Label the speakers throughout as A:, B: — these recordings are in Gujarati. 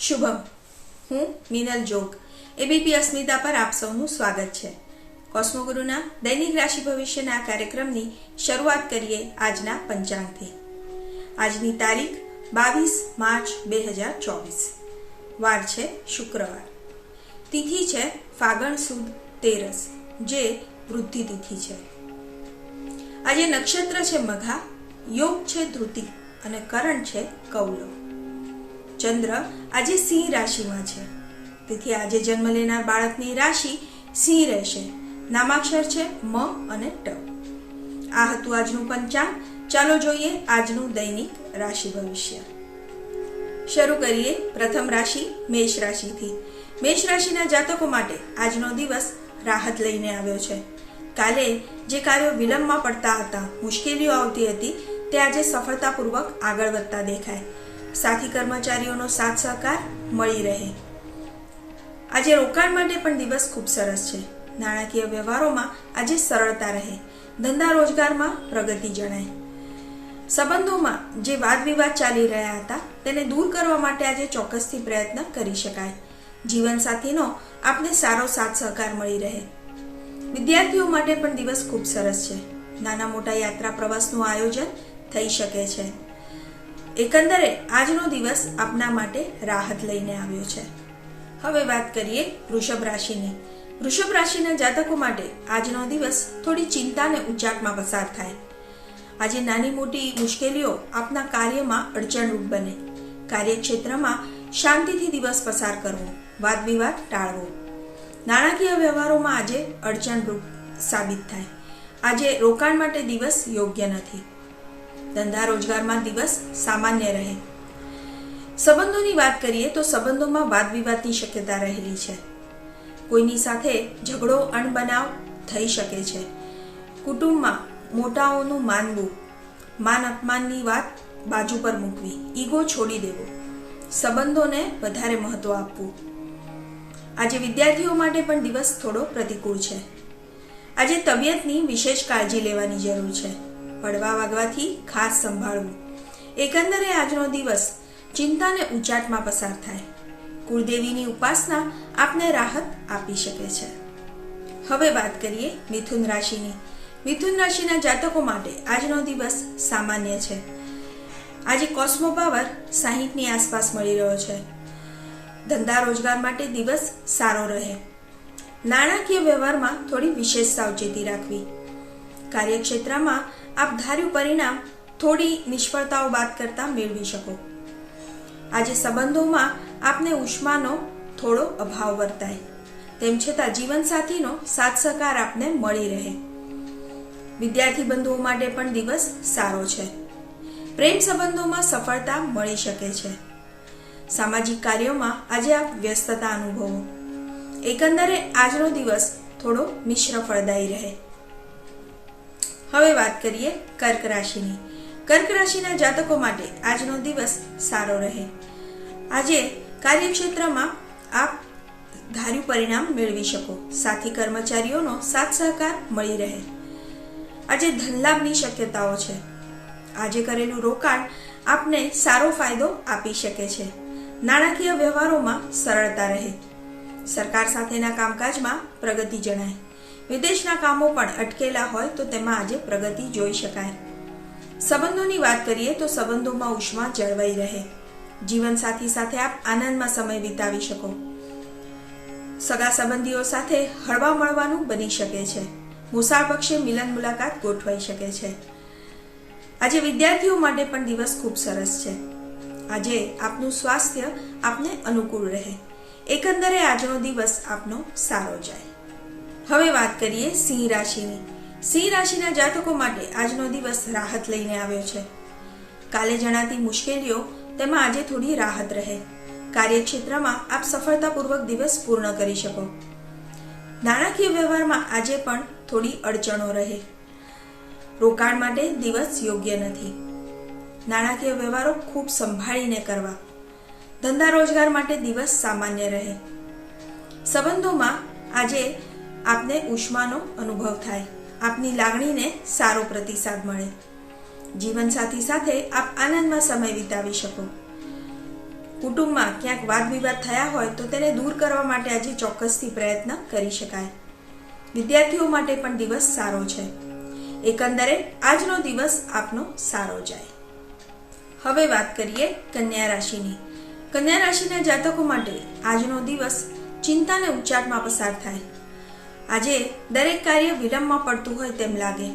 A: શુભમ. હું મિનલ જોગ. એબીપી અસ્મિતા પર આપ સૌનું સ્વાગત છે. કોસ્મોગુરુના દૈનિક રાશિ ભવિષ્યના કાર્યક્રમની શરૂઆત કરીએ આજના પંચાંગથી. આજની તારીખ બાવીસ માર્ચ બે હજાર ચોવીસ. વાર છે શુક્રવાર. તિથિ છે ફાગણ સુદ તેરસ, જે વૃદ્ધિ તિથિ છે. આજે નક્ષત્ર છે મઘા, યોગ છે ધૃતિ અને કરણ છે કૌલો ચંદ્ર આજે સિંહ રાશિમાં છે. તેથી આજે જન્મ લેનાર બાળકની રાશિ સિંહ રહેશે. નામાક્ષર છે મ અને ટ. આ હતું આજનું પંચાંગ. ચાલો જોઈએ આજનું દૈનિક રાશિ ભવિષ્ય. શરૂ કરીએ પ્રથમ રાશિ મેષ રાશિથી. મેષ રાશિના જાતકો માટે આજનો દિવસ રાહત લઈને આવ્યો છે. કાલે જે કાર્યો વિલંબમાં પડતા હતા, મુશ્કેલીઓ આવતી હતી, તે આજે સફળતાપૂર્વક આગળ વધતા દેખાય. સાથી કર્મચારીઓનો સાથ સહકાર મળી રહે. આજે રોકાણ માટે પણ દિવસ ખૂબ સરસ છે. નાણાકીય વ્યવહારોમાં આજે સરળતા રહે. ધંધા રોજગારમાં પ્રગતિ જણાય. સંબંધોમાં જે વાદ વિવાદ ચાલી રહ્યા હતા, તેને દૂર કરવા માટે આજે ચોક્કસથી પ્રયત્ન કરી શકાય. જીવનસાથીનો આપને સારો સાથ સહકાર મળી રહે. વિદ્યાર્થીઓ માટે પણ દિવસ ખૂબ સરસ છે. નાના મોટા યાત્રા પ્રવાસનું આયોજન થઈ શકે છે. એકંદરે આજનો દિવસ આપના માટે રાહત લઈને આવ્યો છે. હવે વાત કરીએ વૃષભ રાશિની. વૃષભ રાશિના જાતકો માટે આજનો દિવસ થોડી ચિંતાને ઉચાટમાં પસાર થાય. આજે નાની મોટી મુશ્કેલીઓ આપના કાર્યમાં અડચણરૂપ બને. કાર્યક્ષેત્રમાં શાંતિથી દિવસ પસાર કરવો વાદ વિવાદ ટાળવો. નાણાકીય વ્યવહારોમાં આજે અડચણરૂપ સાબિત થાય. આજે રોકાણ માટે દિવસ યોગ્ય નથી. ધંધા રોજગારમાં દિવસ સામાન્ય રહે. સંબંધોની વાત કરીએ તો સંબંધોમાં વાદ વિવાદની શક્યતા રહેલી છે. કોઈની સાથે ઝઘડો, અણબનાવ થઈ શકે છે. કુટુંબમાં મોટાઓનું માનવું, માન અપમાનની વાત બાજુ પર મૂકવી, ઈગો છોડી દેવો, સંબંધોને વધારે મહત્વ આપવું. આજે વિદ્યાર્થીઓ માટે પણ દિવસ થોડો પ્રતિકૂળ છે. આજે તબિયતની વિશેષ કાળજી લેવાની જરૂર છે. પડવા વાગવાથી ખાસ સંભાળવું. એકંદરે આજનો દિવસ ચિંતાને ઉચાટમાં પસાર થાય. કુળદેવીની ઉપાસના આપને રાહત આપી શકે છે. હવે વાત કરીએ મિથુન રાશિની. મિથુન રાશિના જાતકો માટે આજનો દિવસ સામાન્ય છે. આજે કોસ્મો પાવર સાહીઠની આસપાસ મળી રહ્યો છે. ધંધા રોજગાર માટે દિવસ સારો રહે. નાણાકીય વ્યવહારમાં થોડી વિશેષ સાવચેતી રાખવી. કાર્યક્ષેત્રમાં આપ ધાર્યું પરિણામ થોડી નિષ્ફળતાઓ બાદ કરતા મેળવી શકો. આજે સંબંધોમાં આપને ઉષ્માનો થોડો અભાવ વર્તાય. તેમ છતાં જીવનસાથીનો સાથ સહકાર આપને મળી રહે. વિદ્યાર્થી બંધુઓ માટે પણ દિવસ સારો છે. પ્રેમ સંબંધોમાં સફળતા મળી શકે છે. સામાજિક કાર્યોમાં આજે આપ વ્યસ્તતા અનુભવો. એકંદરે આજનો દિવસ થોડો મિશ્ર ફળદાયી રહે. હવે વાત કરીએ કર્ક રાશિની. કર્ક રાશિના જાતકો માટે આજનો દિવસ સારો રહે. આજે કાર્યક્ષેત્રમાં આપ ધાર્યું પરિણામ મેળવી શકો. સાથી કર્મચારીઓનો સાથ સહકાર મળી રહે. આજે ધનલાભની શક્યતાઓ છે. આજે કરેલું રોકાણ આપને સારો ફાયદો આપી શકે છે. નાણાકીય વ્યવહારોમાં સરળતા રહે. સરકાર સાથેના કામકાજમાં પ્રગતિ જણાય. વિદેશના કામો પણ અટકેલા હોય તો તેમાં આજે પ્રગતિ જોઈ શકાય. સંબંધોની વાત કરીએ તો સંબંધોમાં ઉષ્મા જળવાઈ રહે. જીવનસાથી સાથે આપ આનંદમાં સમય વિતાવી શકો. સગા સંબંધીઓ સાથે હળવા મળવાનું બની શકે છે. મુસાળ પક્ષે મિલન મુલાકાત ગોઠવાઈ શકે છે. આજે વિદ્યાર્થીઓ માટે પણ દિવસ ખૂબ સરસ છે. આજે આપનું સ્વાસ્થ્ય આપને અનુકૂળ રહે. એકંદરે આજનો દિવસ આપનો સારો જાય. હવે વાત કરીએ સિંહ રાશિની. સિંહ રાશિના જાતકો માટે આજનો દિવસ રાહત લઈને આવ્યો છે. કાલે જણાતી મુશ્કેલીઓ તેમાં આજે થોડી રાહત રહે. કાર્યક્ષેત્રમાં આપ સફળતાપૂર્વક દિવસ પૂર્ણ કરી શકો. નાણાકીય વ્યવહારમાં આજે પણ થોડી અડચણો રહે. રોકાણ માટે દિવસ યોગ્ય નથી. નાણાકીય વ્યવહારો ખૂબ સંભાળીને કરવા. ધંધા રોજગાર માટે દિવસ સામાન્ય રહે. સંબંધોમાં આજે આપને ઉષ્માનો અનુભવ થાય. આપની લાગણીને સારો પ્રતિસાદ મળે. જીવનસાથી સાથે આપ આનંદમાં સમય વિતાવી શકો. કુટુંબમાં ક્યાંક વાદ વિવાદ થયા હોય તો તેને દૂર કરવા માટે આજે ચોક્કસથી પ્રયત્ન કરી શકાય. વિદ્યાર્થીઓ માટે પણ દિવસ સારો છે. એકંદરે આજનો દિવસ આપનો સારો જાય. હવે વાત કરીએ કન્યા રાશિની. કન્યા રાશિના જાતકો માટે આજનો દિવસ ચિંતાને ઉચ્ચાટમાં પસાર થાય. આજે દરેક કાર્ય વિલંબમાં પડતું હોય તેમ લાગે.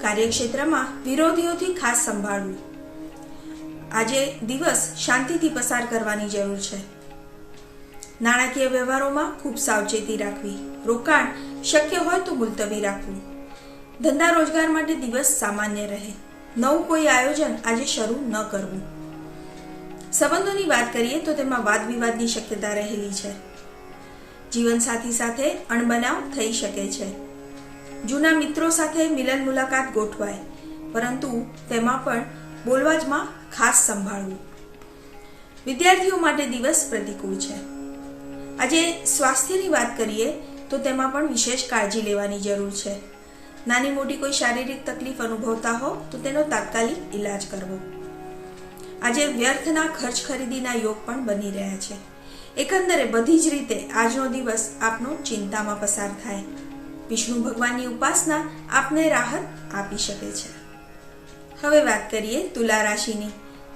A: કાર્યક્ષેત્રમાં વિરોધીઓથી ખાસ સંભાળવું. આજે દિવસ શાંતિથી પસાર કરવાની જરૂર છે. નાણાકીય વ્યવહારોમાં ખૂબ સાવચેતી રાખવી. રોકાણ શક્ય હોય તો મુલતવી રાખવું. ધંધા રોજગાર માટે દિવસ સામાન્ય રહે. નવું કોઈ આયોજન આજે શરૂ ન કરવું. સંબંધોની વાત કરીએ તો તેમાં વાદ વિવાદની શક્યતા રહેલી છે. જીવનસાથી સાથે અણબનાવ થઈ શકે છે. જૂના મિત્રો સાથે મિલન મુલાકાત ગોઠવાય, પરંતુ તેમાં પણ બોલવાજમાં ખાસ સંભાળવું. વિદ્યાર્થીઓ માટે દિવસ પ્રતિકૂળ છે. આજે સ્વાસ્થ્યની વાત કરીએ, તો તેમાં પણ વિશેષ કાળજી લેવાની જરૂર છે. નાની મોટી કોઈ શારીરિક તકલીફ અનુભવતા હો, તો તેનો તાત્કાલિક ઈલાજ કરવો. આજે વ્યર્થના ખર્ચ ખરીદીના યોગ પણ બની રહ્યા છે. એકંદરે બધી જ રીતે આજનો દિવસ આપનો ચિંતામાં પસાર થાય. વિષ્ણુ ભગવાનની ઉપાસના આપને રાહત આપી શકે છે. હવે વાત કરીએ તુલા રાશિની.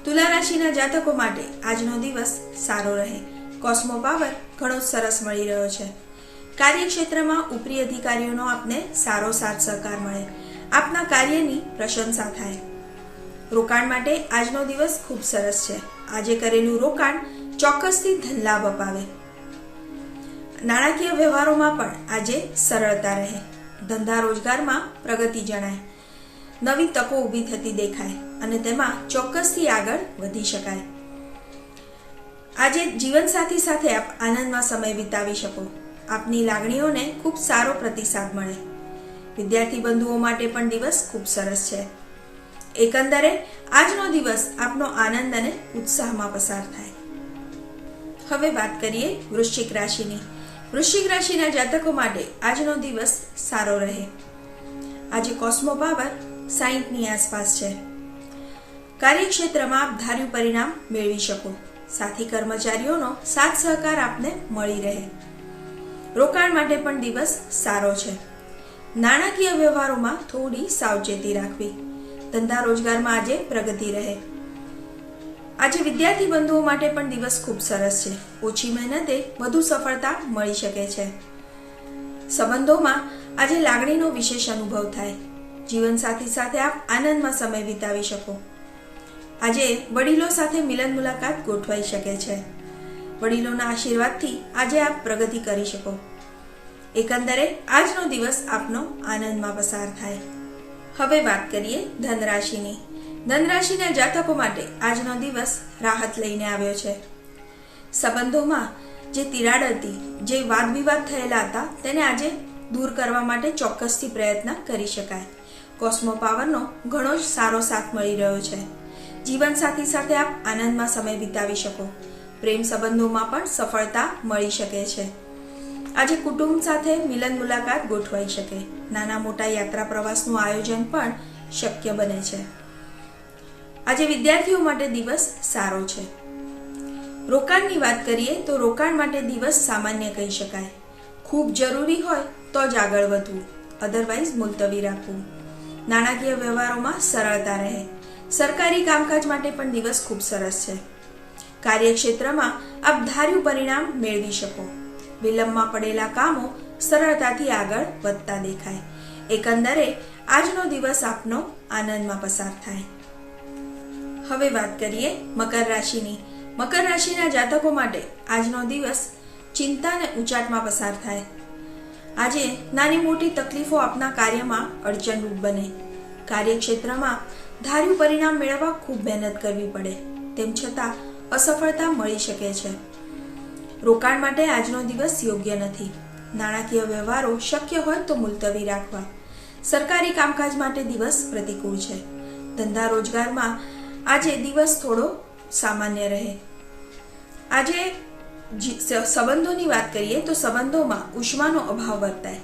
A: તુલા રાશિના જાતકો માટે આજનો દિવસ સારો રહે. કોસ્મો પાવર ઘણો સરસ મળી રહ્યો છે. કાર્યક્ષેત્રમાં ઉપરી અધિકારીઓનો આપને સારો સાથ સહકાર મળે. આપના કાર્યની પ્રશંસા થાય. રોકાણ માટે આજનો દિવસ ખૂબ સરસ છે. આજે કરેલું રોકાણ ચોક્કસથી લાભ અપાવે. નાણાકીય વ્યવહારોમાં પણ આજે સરળતા રહે. ધંધા રોજગારમાં પ્રગતિ જણાય. નવી તકો ઊભી થતી દેખાય અને તેમાં ચોક્કસથી આગળ વધી શકાય. આજે જીવનસાથી સાથે આપ આનંદમાં સમય વિતાવી શકો. આપની લાગણીઓને ખૂબ સારો પ્રતિસાદ મળે. વિદ્યાર્થી બંધુઓ માટે પણ દિવસ ખૂબ સરસ છે. એકંદરે આજનો દિવસ આપનો આનંદ અને ઉત્સાહમાં પસાર થાય. હવે વાત કરીએ વૃશ્ચિક રાશિની. વૃશ્ચિક રાશિના જાતકો માટે આજનો દિવસ સારો રહે. આજે કોસ્મો પાવર સાહીઠની આસપાસ છે. કાર્યક્ષેત્રમાં આપ ધાર્યું પરિણામ મેળવી શકો. સાથી કર્મચારીઓનો સાથ સહકાર આપને મળી રહે. રોકાણ માટે પણ દિવસ સારો છે. નાણાકીય વ્યવહારોમાં થોડી સાવચેતી રાખવી. ધંધા રોજગારમાં આજે પ્રગતિ રહે. આજે વિદ્યાર્થી બંધુઓ માટે પણ દિવસ ખૂબ સરસ છે. ઓછી મહેનતે વધુ સફળતા મળી શકે છે. સંબંધોમાં આજે લાગણીનો વિશેષ અનુભવ થાય. જીવનસાથી સાથે આપ આનંદમાં સમય વિતાવી શકો. આજે વડીલો સાથે મિલન મુલાકાત ગોઠવાઈ શકે છે. વડીલોના આશીર્વાદથી આજે આપ પ્રગતિ કરી શકો. એકંદરે આજનો દિવસ આપનો આનંદમાં પસાર થાય. હવે વાત કરીએ ધનરાશિની. ધનરાશિના જાતકો માટે આજનો દિવસ રાહત લઈને આવ્યો છે. સંબંધોમાં જે તિરાડ હતી, જે વાદ વિવાદ થયેલા હતા, તેને આજે દૂર કરવા માટે ચોક્કસથી પ્રયત્ન કરી શકાય. કોસ્મો પાવરનો ઘણો જ સારો સાથ મળી રહ્યો છે. જીવનસાથી સાથે આપ આનંદમાં સમય વિતાવી શકો. પ્રેમ સંબંધોમાં પણ સફળતા મળી શકે છે. આજે કુટુંબ સાથે મિલન મુલાકાત ગોઠવાઈ શકે. નાના મોટા યાત્રા પ્રવાસનું આયોજન પણ શક્ય બને છે. આજે વિદ્યાર્થીઓ માટે દિવસ સારો છે. રોકાણની વાત કરીએ તો રોકાણ માટે દિવસ સામાન્ય કહી શકાય. ખૂબ જરૂરી હોય તો જ આગળ વધવું અધરવાઇઝ મુલતવી રાખવું. નાણાકીય વ્યવહારોમાં સરળતા રહે. સરકારી કામકાજ માટે પણ દિવસ ખૂબ સરસ છે. કાર્યક્ષેત્રમાં આપ ધાર્યું પરિણામ મેળવી શકો. વિલંબમાં પડેલા કામો સરળતાથી આગળ વધતા દેખાય. એકંદરે આજનો દિવસ આપનો આનંદમાં પસાર થાય. હવે વાત કરીએ મકર રાશિની. મકર રાશિના જાતકો માટે આજનો દિવસ ચિંતા અને ઉચાટમાં પસાર થાય. આજે નાની મોટી તકલીફો આપના કાર્યમાં અડચણરૂપ બને. કાર્યક્ષેત્રમાં ધાર્યું પરિણામ મેળવવા ખૂબ મહેનત કરવી પડે. તેમ છતાં અસફળતા મળી શકે છે. રોકાણ માટે આજનો દિવસ યોગ્ય નથી. નાણાકીય વ્યવહારો શક્ય હોય તો મુલતવી રાખવા. સરકારી કામકાજ માટે દિવસ પ્રતિકૂળ છે. ધંધા રોજગારમાં આજે દિવસ થોડો સામાન્ય રહે. આજે સંબંધોની વાત કરીએ તો સંબંધોમાં ઉષ્માનો અભાવ વર્તાય.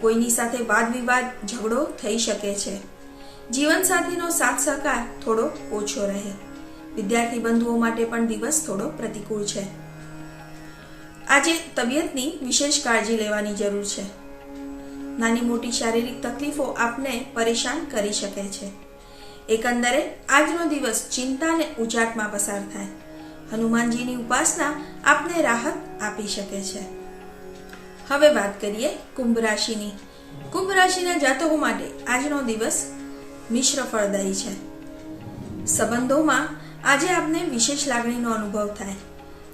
A: કોઈની સાથે વાદ વિવાદ ઝઘડો થઈ શકે છે. જીવનસાથીનો સાથ સહકાર થોડો ઓછો રહે. વિદ્યાર્થી બંધુઓ માટે પણ દિવસ થોડો પ્રતિકૂળ છે. આજે તબિયતની વિશેષ કાળજી લેવાની જરૂર છે. નાની મોટી શારીરિક તકલીફો આપને પરેશાન કરી શકે છે. એકંદરે આજનો દિવસ ચિંતા અને ઉજાટમાં પસાર થાય. હનુમાનજીની ઉપાસના આપને રાહત આપી શકે છે. હવે વાત કરીએ કુંભ રાશિની. કુંભ રાશિના જાતકો માટે આજનો દિવસ મિશ્ર ફળદાયી છે. સંબંધોમાં આજે આપને વિશેષ લાગણીનો અનુભવ થાય.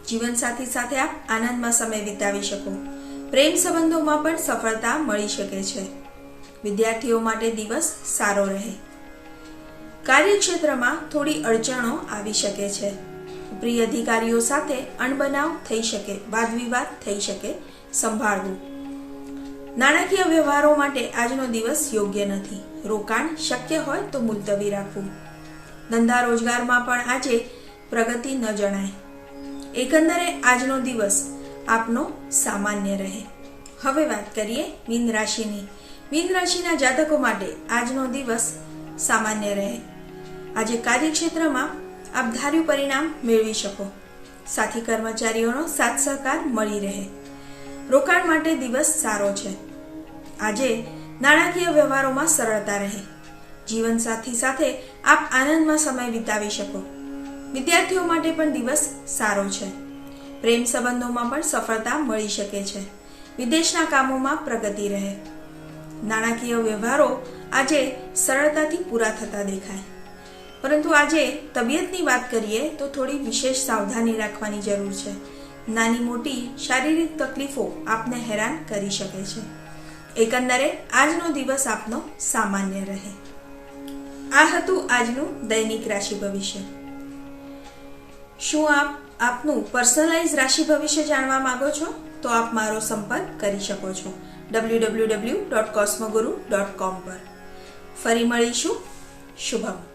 A: જીવનસાથી સાથે આપ આનંદમાં સમય વિતાવી શકો. પ્રેમ સંબંધોમાં પણ સફળતા મળી શકે છે. વિદ્યાર્થીઓ માટે દિવસ સારો રહે. કાર્યક્ષેત્રમાં થોડી અડચણો આવી શકે છે. પ્રિય અધિકારીઓ સાથે અણબનાવ થઈ શકે, વાદવિવાદ થઈ શકે, સંભાળવું. નાણાકીય વ્યવહારો માટે આજનો દિવસ યોગ્ય નથી. રોકાણ શક્ય હોય તો મુલતવી રાખવું. ધંધા રોજગારમાં પણ આજે પ્રગતિ ન જણાય. એકંદરે આજનો દિવસ આપનો સામાન્ય રહે. હવે વાત કરીએ મીન રાશિની. મીન રાશિના જાતકો માટે આજનો દિવસ સામાન્ય રહે. આજે કાર્યક્ષેત્રમાં આપ ધાર્યું પરિણામ મેળવી શકો. સાથી કર્મચારીઓનો સાથ સહકાર મળી રહે. રોકાણ માટે દિવસ સારો છે. આજે નાણાકીય વ્યવહારોમાં સરળતા રહે. જીવનસાથી સાથે આપ આનંદમાં સમય વિતાવી શકો. વિદ્યાર્થીઓ માટે પણ દિવસ સારો છે. પ્રેમ સંબંધોમાં પણ સફળતા મળી શકે છે. વિદેશના કામોમાં પ્રગતિ રહે. નાણાકીય વ્યવહારો આજે સરળતાથી પૂરા થતા દેખાય. પરંતુ આજે તબિયતની વાત કરીએ તો થોડી વિશેષ સાવધાની રાખવાની જરૂર છે. નાની મોટી શારીરિક તકલીફો આપને હેરાન કરી શકે છે. એકંદરે આજનો દિવસ આપનો સામાન્ય રહે. આ હતું આજનું દૈનિક રાશિ ભવિષ્ય. શું આપ આપનું પર્સનલાઇઝ રાશિ ભવિષ્ય જાણવા માંગો છો? તો આપ મારો સંપર્ક કરી શકો છો W dot Cosmoguru dot com પર. ફરી મળીશું. શુભમ.